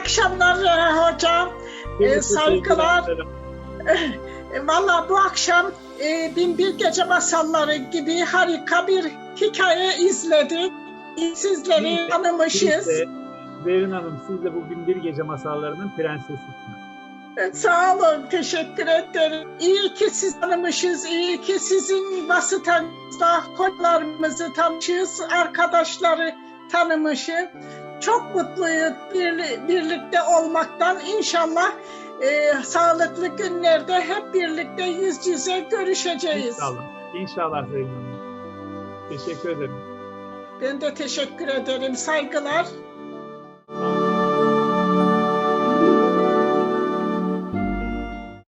akşamlar e, hocam. E, saygılar. E, Valla bu akşam e, Binbir Gece Masalları gibi harika bir hikaye izledik. Sizleri Biz de- tanımışız. Siz de, Zerrin Hanım siz de bu Binbir Gece Masalları'nın prensesisiniz. Sağ olun, teşekkür ederim. İyi ki siz tanımışız, iyi ki sizin vasıtanızda konularımızı tanımışız, arkadaşları tanımışız. Çok mutluyuz bir- birlikte olmaktan. İnşallah e, sağlıklı günlerde hep birlikte yüz yüze görüşeceğiz. İnşallah. İnşallah Hanım. Teşekkür ederim. Ben de teşekkür ederim. Saygılar.